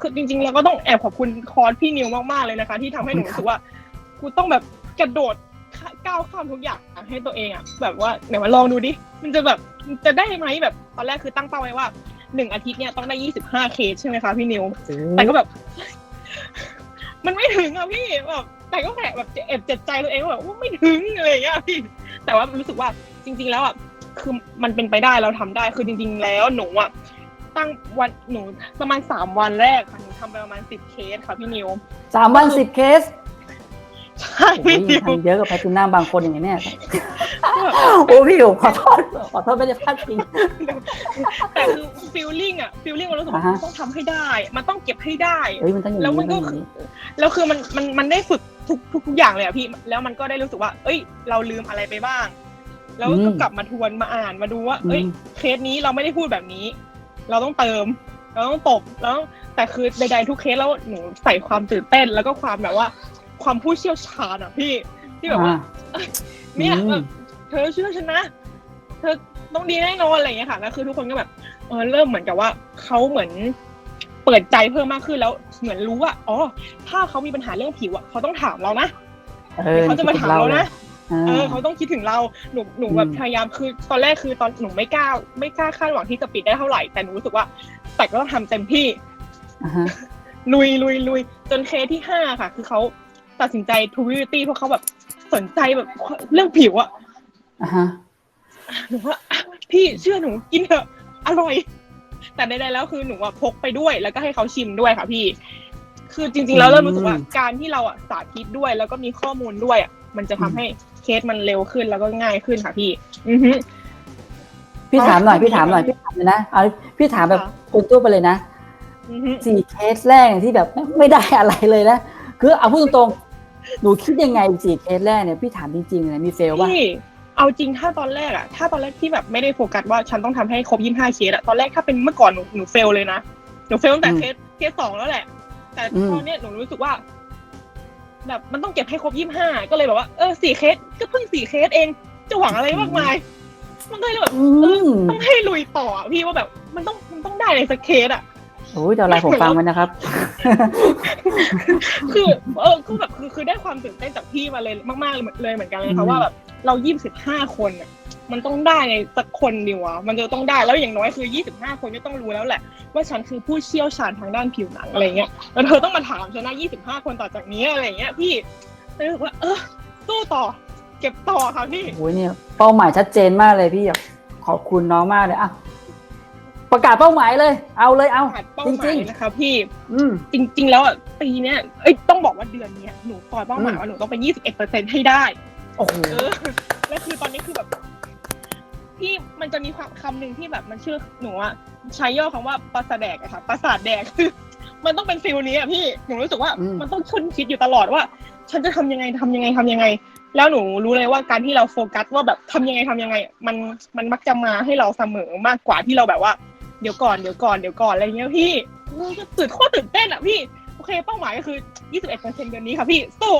คือจริงๆเราก็ต้องแอบขอบคุณคอร์สพี่นิวมากๆเลยนะคะ ที่ทำให้หนูรู้สึกว่ากูต้องแบบกระโดดก้าวข้ามทุกอย่างให้ตัวเองอะแบบว่าเดี๋ยวมาลองดูดิมันจะแบบมันจะได้ไหมแบบตอนแรกคือตั้งเป้าไว้ว่าหนึ่งอาทิตย์เนี่ยต้องได้ยี่สิบห้าเคสใช่ไหมคะพี่นิว แต่ก็แบบ มันไม่ถึงอะพี่แบบแต่ก็แอบแบบเอ็บเจ็บใจตัวเองว่าแบบว่าไม่ถึงอะไรอย่างเงี้ยพี่แต่ว่ารู้สึกว่าจริง ๆ แล้วอะคือมันเป็นไปได้เราทำได้คือจริง ๆ แล้วหนูอะ ตั้งวันหนูประมาณสามวันแรกค่ะหนูทำไปประมาณสิบเคสค่ะพี่นิว สามวันสิบเคสใช่โอ้ยพี่นิว ทำเยอะกับแพลตินัมบางคนอย่างเงี้ยเนี่ยโอ้พี่ผมขอโทษขอโทษไม่ได้พลาดจริง แต่คือฟีลลิ่งอะฟีลลิ่งมันรู้สึกว่าอ่าฮะมันต้องทำให้ได้ มันต้องเก็บให้ได้ เฮ้ยมันต้องอย่างแล้วนี้มันก็ ต้องอย่างนี้แล้วคือมันมันมันได้ฝึกทุกทุกทุกอย่างเลยอะพี่ แล้วมันก็ได้รู้สึกว่า เอ้ย เราลืมอะไรไปบ้าง แล้วก็กลับมาทวนมาอ่านมาดูว่า เอ้ย เคสนี้เราไม่ได้พูดแบบนี้ เราต้องเติม เราต้องตบแล้วแต่คือใดๆทุกเคสแล้วหนูใส่ความตื่นเต้นแล้วก็ความแบบว่า ความผู้เชี่ยวชาญอะพี่ที่แบบว่าอ่าเนี่ยอืมแบบเธอเชื่อฉันนะเธอต้องดีแน่นอนอะไรอย่างเงี้ยค่ะแล้วคือทุกคนก็แบบเออเริ่มเหมือนกับว่าเขาเหมือนเปิดใจเพิ่มมากขึ้นแล้วเหมือนรู้ว่าอ๋อถ้าเขามีปัญหาเรื่องผิวอะเขาต้องถามเรานะเออเดี๋ยวเขาจะมาถามเรานะอ่า เออเขาต้องคิดถึงเราหนูหนูแบบอืมพยายามคือ ตอนแรกคือตอนหนูไม่กล้า ไม่กล้าคาดหวังที่จะปิดได้เท่าไหร่แต่หนูรู้สึกว่า แต่ก็ต้องทำเต็มที่อ่าฮะลุยลุยลุยจนเคสที่ห้าค่ะ คือเขาตัดสินใจทูวิตี้เพราะเขาแบบสนใจแบบเรื่องผิวอะอ่าฮะหนูว่าอะพี่เชื่อหนูกินเถอะอร่อย แต่ใดๆแล้วคือหนูอะพกไปด้วย แล้วก็ให้เขาชิมด้วยค่ะพี่ คือจริง ๆ แล้วเริ่มรู้สึกว่าการที่เราอะสาธิตด้วย แล้วก็มีข้อมูลด้วยอะ มันจะทำให้เคสมันเร็วขึ้นแล้วก็ง่ายขึ้นค่ะพี่ อือฮึ พี่ถามหน่อยพี่ถามหน่อยพี่ถามเลยนะเอาพี่ถามแบบค่ะ คนทั่วไปเลยนะอือฮึ สี่เคสแรกเนี่ยที่แบบไม่ได้อะไรเลยนะคือเอาพูดตรงๆหนูคิดยังไงสี่เคสแรกเนี่ยพี่ถามจริงๆเลยมีเฟลป่ะพี่เอาจริงถ้าตอนแรกอะถ้าตอนแรกที่แบบไม่ได้โฟกัสว่าฉันต้องทำให้ครบยี่ห้าเคสอะตอนแรกถ้าเป็นเมื่อก่อนหนูหนูเฟลเลยนะหนูเฟลตั้งแต่อืมเคสเคสสองแล้วแหละ แต่อืม ตอนเนี้ยหนูรู้สึกว่า แบบมันต้องเก็บให้ครบยี่ห้าก็เลยแบบว่าเออสี่เคสก็เพิ่งสี่เคสเอง จะหวังอะไรมากมาย มันก็เลยแบบอืมต้องให้ลุยต่ออะพี่ว่าแบบมันต้องมันต้องได้ในสักเคสอะโอ้ยเดี๋ยวอะไรผมฟังมันนะครับ คือเออคือแบบคือคือได้ความตื่นเต้นจากพี่มาเลยมากๆเลยเลยเหมือนกันเลยอืค่ะมว่าแบบเรายี่สิบห้าคนอะ มันต้องได้ในสักคนเดียวอะมันจะต้องได้แล้วอย่างน้อยคือยี่สิบห้าคนก็ต้องรู้แล้วแหละ ว่าฉันคือผู้เชี่ยวชาญทางด้านผิวหนังอะไรเงี้ยแล้วเธอต้องมาถามฉันนะยี่สิบห้าคนต่อจากนี้อะไรเงี้ยพี่เลยรู้สึกว่า เออสู้ต่อ เก็บต่อค่ะพี่โอ้ยเนี่ยเป้าหมายชัดเจนมากเลยพี่แบบขอบคุณน้องมากเลยอะประกาศเป้าหมายเลย เอาเลยเอาผ่านเป้าจหมาริยงนะคะพี่ๆอืมจริง ๆ แล้วอะปีเนี้ยเอ้ยต้องบอกว่าเดือนเนี้ยหนูปล่อยเป้าหมายอืมว่าหนูต้องเป็นยี่สิบเอ็ดเปอร์เซ็นให้ได้ โอ้โหเออแล้วคือตอนนี้คือแบบ ที่มันจะมีความคำหนึ่งที่แบบมันชื่อหนูอะใช้ย่อคำว่าประสาทแดกอะค่ะประสาทแดกคือมันต้องเป็นฟิลนี้อะพี่หนูรู้สึกว่าอืมมันต้องชุนคิดอยู่ตลอดว่า ฉันจะทำยังไงทำยังไงทำยังไง แล้วหนูรู้เลยว่าการที่เราโฟกัสว่าแบบทำยังไงทำยังไง มันมันมักจะมาให้เราเสมอมากกว่าที่เราแบบว่าเดี๋ยวก่อนเดี๋ยวก่อนเดี๋ยวก่อนอะไรเงี้ยพี่มันก็ตื่นโคตรตื่นเต้นอะพี่โอเคเป้าหมายก็คือ 21เปอร์เซ็นต์เดือนนี้ค่ะพี่สู้